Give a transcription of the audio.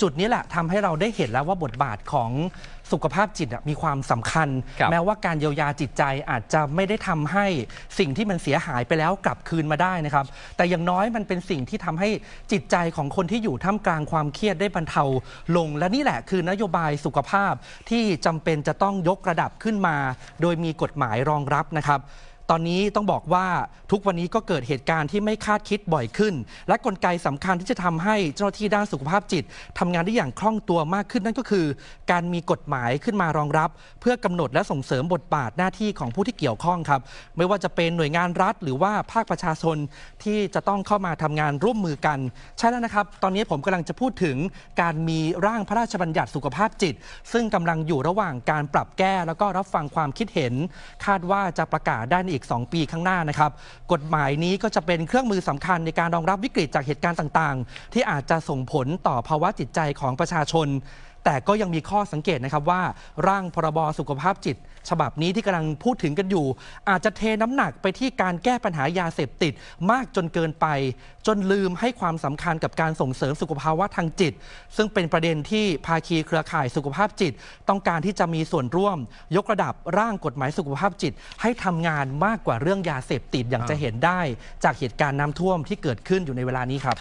จุดนี้แหละทำให้เราได้เห็นแล้วว่าบทบาทของสุขภาพจิตอะมีความสำคัญ ครับ แม้ว่าการเยียวยาจิตใจอาจจะไม่ได้ทำให้สิ่งที่มันเสียหายไปแล้วกลับคืนมาได้นะครับ แต่อย่างน้อยมันเป็นสิ่งที่ทำให้จิตใจของคนที่อยู่ท่ามกลางความเครียดได้บรรเทาลง และนี่แหละคือนโยบายสุขภาพที่จำเป็นจะต้องยกระดับขึ้นมา โดยมีกฎหมายรองรับนะครับ ตอนนี้ต้องบอกว่าทุกวันนี้ก็เกิดเหตุการณ์ที่ไม่คาดคิดบ่อยขึ้น และกลไกสำคัญที่จะทำให้เจ้าหน้าที่ด้านสุขภาพจิตทำงานได้อย่างคล่องตัวมากขึ้นนั่นก็คือ การมีกฎหมายขึ้นมารองรับ เพื่อกำหนดและส่งเสริมบทบาทหน้าที่ของผู้ที่เกี่ยวข้องครับ ไม่ว่าจะเป็นหน่วยงานรัฐ หรือว่าภาคประชาชนที่จะต้องเข้ามาทำงานร่วมมือกัน ใช่แล้วนะครับ ตอนนี้ผมกำลังจะพูดถึงการมีร่างพระราชบัญญัติสุขภาพจิต ซึ่งกำลังอยู่ระหว่างการปรับแก้แล้วก็รับฟังความคิดเห็น คาดว่าจะประกาศได้ในอีก 2 ปีข้างหน้านะครับ กฎหมายนี้ก็จะเป็นเครื่องมือสำคัญในการรองรับวิกฤตจากเหตุการณ์ต่าง ๆ ที่อาจจะส่งผลต่อภาวะจิตใจของประชาชน แต่ก็ยังมีข้อสังเกตนะครับว่า ร่างพรบสุขภาพจิต ฉบับนี้ที่กำลังพูดถึงกันอยู่ อาจจะเทน้ำหนักไปที่การแก้ปัญหายาเสพติดมากจนเกินไป จนลืมให้ความสำคัญกับการส่งเสริมสุขภาวะทางจิต ซึ่งเป็นประเด็นที่ภาคีเครือข่ายสุขภาพจิต ต้องการที่จะมีส่วนร่วม ยกระดับร่างกฎหมายสุขภาพจิต ให้ทำงานมากกว่าเรื่องยาเสพติดอย่างจะเห็นได้ จากเหตุการณ์น้ำท่วมที่เกิดขึ้นอยู่ในเวลานี้ครับ